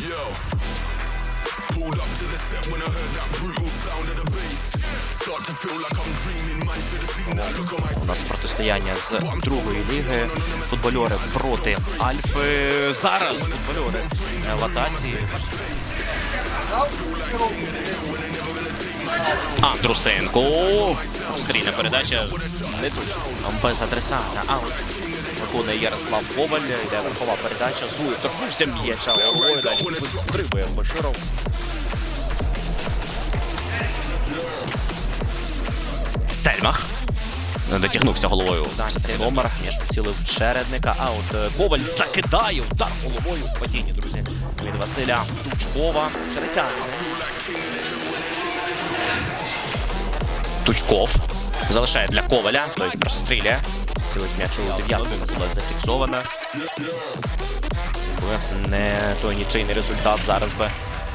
Pulled up to the set when I heard that brutal sound of the bass. Start to feel like I'm dreaming, man. Should have seen that look on my У нас протистояння з другої ліги. Футбольори проти Альфи. Зараз футбольори е, в атаці. Андрусенко. Стрільна передача. Не точно. Без адресата. Аут. Виконує Ярослав Коваль. Йде верхова передача. Зуєв торкнувся м'яча. Ой, далі вистрибує Баширов. Стельмах. Дотягнувся головою. Це номер. Між поцілив чередника. А от е, Коваль закидає удар головою в падінні, друзі. Від Василя Тучкова. Черетян. Тучков. Залишає для Коваля. Той простріляє. Цілить м'яч у дев'ятку. Була зафіксована. Не той нічийний результат зараз би.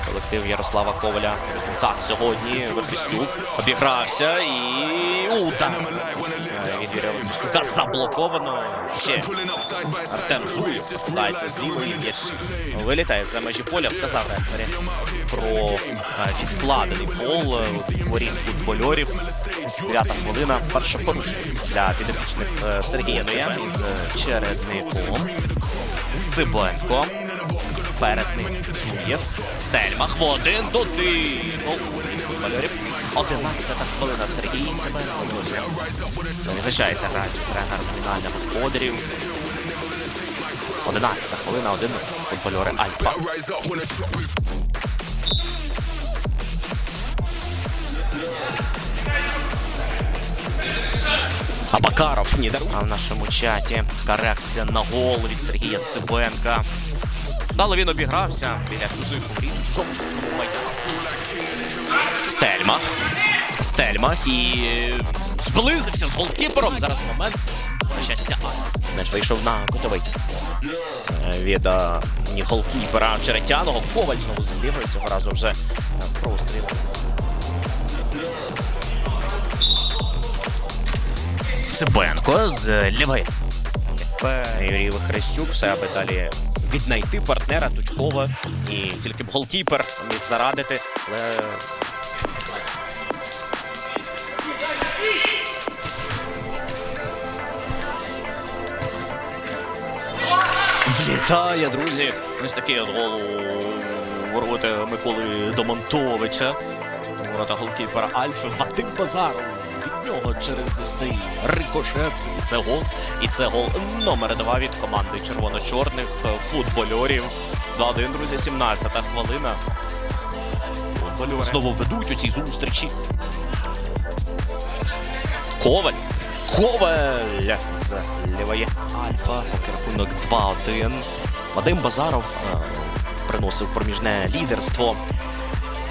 Колектив Ярослава Коваля. Результат сьогодні. Верхістюк обігрався і удар. Е, Від Юрія Верхістюка заблоковано. Ще Артем Зуєв попадається з лівої м'яч. Вилітає за межі поля. Вказав рефері про е, відкладений гол е, воріт футбольорів. Дев'ята хвилина. Перше порушення для підопічних е, Сергія Ноя із е, чередником. Зибенко. Передник Зуєв. Стельмах в один туди. Ну, футбольорів. 11 хвилина Сергій не визначається граючий тренер номінальних господарів. 11 хвилина, один футбольори Альфа. Абакаров Нідер. А в нашому чаті така реакція на гол від Сергія Цибенка. Далі він обігрався біля чужих воріт, в чужому штрафному. Стельмах. Стельмах і е, зблизився з голкіпером. Зараз момент. На щастя, м'яч вийшов на кутовий. Е, Від е, голкіпера Черетяного. Коваль знову з лівої цього разу вже простріл. Цибенко з лівої. Юрій Вихрестюк все аби далі віднайти партнера Тучкова. І тільки б голкіпер міг зарадити. Але Влітає, друзі. Ось такий от гол ворота Миколи Домонтовича. Ворота голкіпера Альфи Вадим Базаров. Нього через цей рикошет. І це гол. І це гол номер два від команди червоно-чорних футбольорів. 2-1, друзі, 17-та хвилина. Футбольори знову ведуть у цій зустрічі. Коваль. Коваль з лівої Альфа. Рахунок 2-1. Вадим Базаров е, приносив проміжне лідерство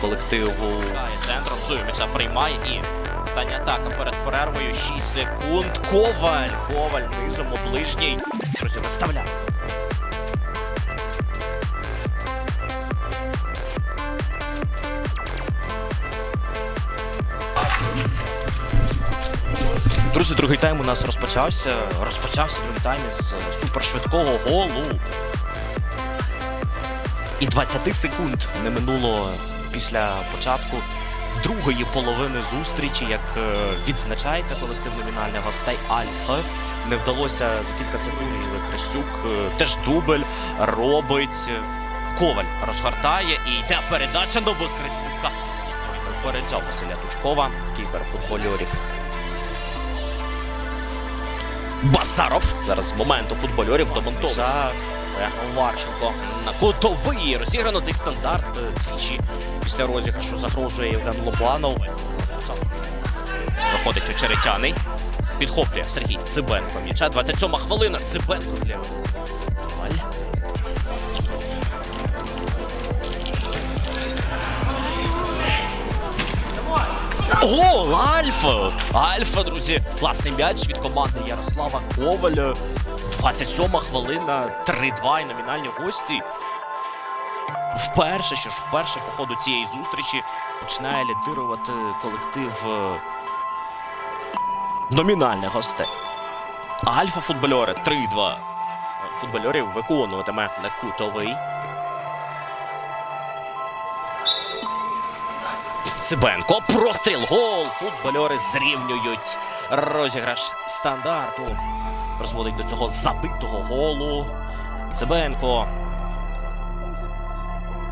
колективу. Центром Зуємича приймає і остання атака перед перервою. 6 секунд. Коваль. Коваль низом у ближній. Друзі, виставляє. Друзі, другий тайм у нас розпочався. Розпочався другий тайм із е, супершвидкого голу. І 20 секунд не минуло після початку другої половини зустрічі, як е, відзначається колектив номінальних гостей Альфа. Не вдалося за кілька секунд Хрестюк е, теж дубль робить. Коваль розгортає і йде передача до Хрестюка. Попереджав Василя Тучкова, кіпер футбольорів. Базаров. Зараз з моменту футбольорів до. Варченко на кутовий. Розіграно цей стандарт е, двічі після розіграшу загрожує Євген Лобанов. Виходить очеретяний. Підхоплює Сергій Цибенко. М'яча 27 хвилина. Цибенко з лівої. Валь. Альфа! Альфа, друзі. Класний м'яч від команди Ярослава Коваля. 27 хвилина, 3-2 і номінальні гості. Вперше, що ж вперше по ходу цієї зустрічі починає лідирувати колектив е, номінальних гостей. Альфа футбольори 3-2. Футбольорів виконуватиме на Кутовий. Цибенко. Простріл. Гол. Футбольори зрівнюють розіграш стандарту. Розводить до цього забитого голу. Цибенко.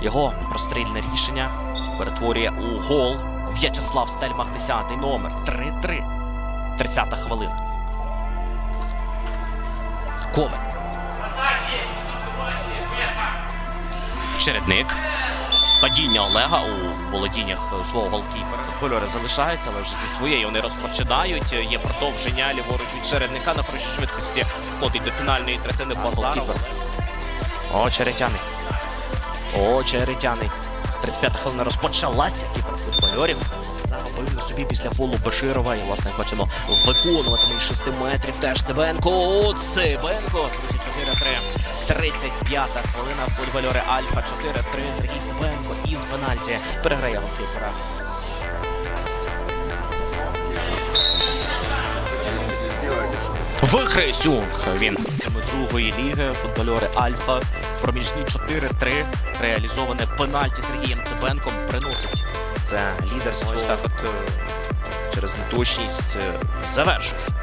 Його прострільне рішення перетворює у гол. В'ячеслав Стельмах, 10 номер. 3-3. 30 хвилина. Коваль. Чередник. Падіння Олега у володіннях свого голкіпера. Кольори залишаються, але вже зі своєї вони розпочинають. Є продовження ліворуч від чередника на хорошій швидкості. Входить до фінальної третини Базарова. О, Черетяний. О, Черетяний. 35 хвилина розпочалася кіпер футбольорів. Собі після фолу Баширова. І, власне, як бачимо, виконуватиме із 6 метрів. Теж Цибенко. Цибенко. 34-3. 35-та хвилина. Футбольори Альфа 4-3. Сергій Цибенко із пенальті. Переграє голкіпера. Вихресюк. Він другої ліги. Футбольори Альфа. Проміжні 4-3. Реалізоване пенальті Сергієм Цибенком приносить це лідерство. Ось так от е, через неточність е, завершується.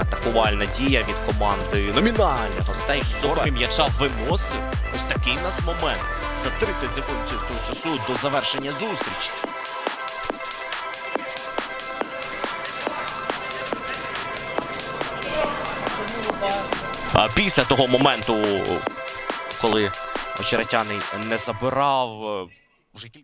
Атакувальна дія від команди номінальних гостей. Зорги м'яча виносив. Ось такий у нас момент. За 30 секунд чистого часу до завершення зустрічі. А після того моменту, коли очеретяний не забирав, е, вже кілька.